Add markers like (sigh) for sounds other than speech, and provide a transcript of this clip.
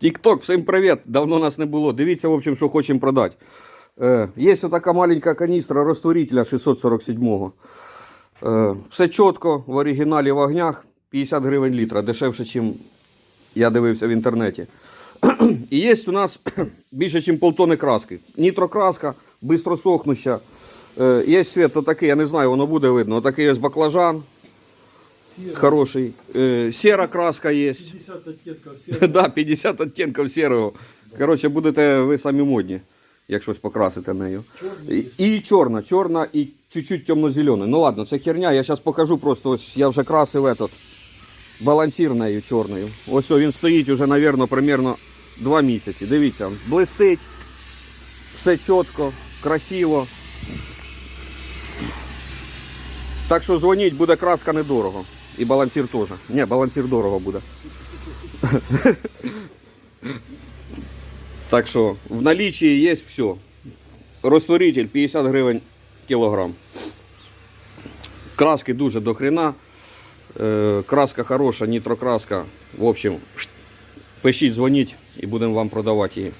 Тік-ток, всім привіт! Давно нас не було. Дивіться, в общем, що хочемо продати. Е, є така маленька каністра розтворителя 647-го. Е, все чітко, в оригіналі в огнях. 50 гривень літра, дешевше, ніж я дивився в інтернеті. І є у нас (clears throat) більше, ніж полтони краски. Нітрокраска, швидко сохнуща. Е, є світ отакий, я не знаю, воно буде видно. Отакий ось баклажан. Хороший. Е, сера краска є. 50 (laughs) оттенков серого. Да, 50 оттенків сірого. Коротше, будете ви самі модні, як щось покрасите нею. І, і чорна, чорна і чуть-чуть темно-зелена. Ну ладно, це херня, я зараз покажу просто, ось я вже красив этот балансір нею чорною. Ось він стоїть уже, мабуть, примерно 2 місяці. Дивіться, блистить, все чітко, красиво. Так що дзвоніть, буде краска недорого. І балансір теж. Ні, балансір дорого буде. Так що в наличии є все. Розтворитель 50 гривень кілограм. Краски дуже до хрена. Е, Краска хороша, нітрокраска. В общем, пишіть, дзвоніть і будемо вам продавати її.